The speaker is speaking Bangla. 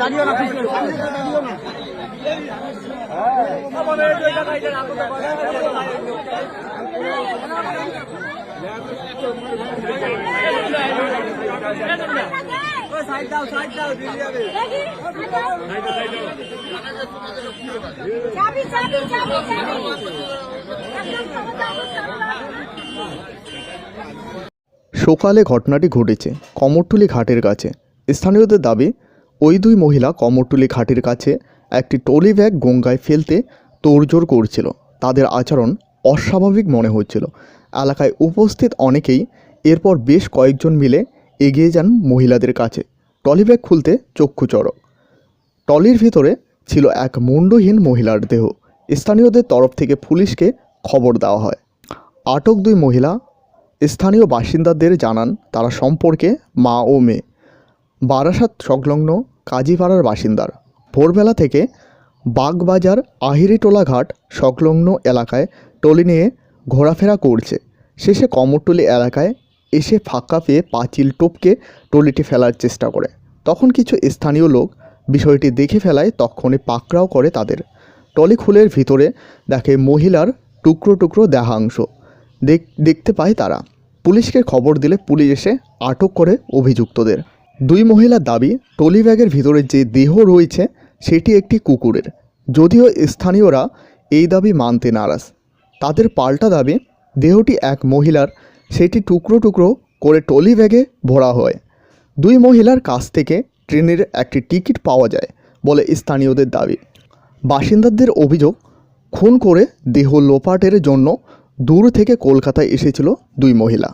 দাঁড়িয়ে না পিছনে দাঁড়িয়ে না। চাবি চাবি চাবি চাবি। সকালে ঘটনাটি ঘটেছে কমরটুলি ঘাটের কাছে। স্থানীয়দের দাবি ওই দুই মহিলা কমরটুলি ঘাটের কাছে একটি টলি ব্যাগ গঙ্গায় ফেলতে তোড়জোড় করছিল। তাদের আচরণ অস্বাভাবিক মনে হচ্ছিল। এলাকায় উপস্থিত অনেকেই এরপর বেশ কয়েকজন মিলে এগিয়ে যান মহিলাদের কাছে। টলি ব্যাগ খুলতে চক্ষু চড়ক। টলির ভিতরে ছিল এক মুন্ডহীন মহিলার দেহ। স্থানীয়দের তরফ থেকে পুলিশকে খবর দেওয়া হয়। আটক দুই মহিলা। স্থানীয় বাসিন্দাদের জানান, তারা সম্পর্কে মা ও মেয়ে। বারাসাত সংলগ্ন কাজীপাড়ার বাসিন্দার। ভোরবেলা থেকে বাগবাজার আহিরিটোলা ঘাট সংলগ্ন এলাকায় টলি নিয়ে ঘোরাফেরা করছে। শেষে কমরটলি এলাকায় এসে ফাঁকা পেয়ে পাঁচিল টপকে টলিটি ফেলার চেষ্টা করে। তখন কিছু স্থানীয় লোক বিষয়টি দেখে ফেলায় তক্ষণে পাকড়াও করে তাদের। টলি খুলের ভিতরে দেখে মহিলার টুকরো টুকরো দেহাংশ। দেখ, দেখতে পায় তারা। পুলিশকে খবর দিলে পুলিশ এসে আটক করে অভিযুক্তদের। দুই মহিলার দাবি টলি ব্যাগের ভিতরে যে দেহ রয়েছে, সেটি একটি কুকুরের। যদিও স্থানীয়রা এই দাবি মানতে নারাজ। তাদের পাল্টা দাবি, দেহটি এক মহিলার, সেটি টুকরো টুকরো করে টলি ব্যাগে ভরা হয়। দুই মহিলার কাছ থেকে ট্রেনের একটি টিকিট পাওয়া যায় বলে স্থানীয়দের দাবি। বাসিন্দাদের অভিযোগ, খুন করে দেহ লোপাটের জন্য দূর থেকে কলকাতায় এসেছিল দুই মহিলা।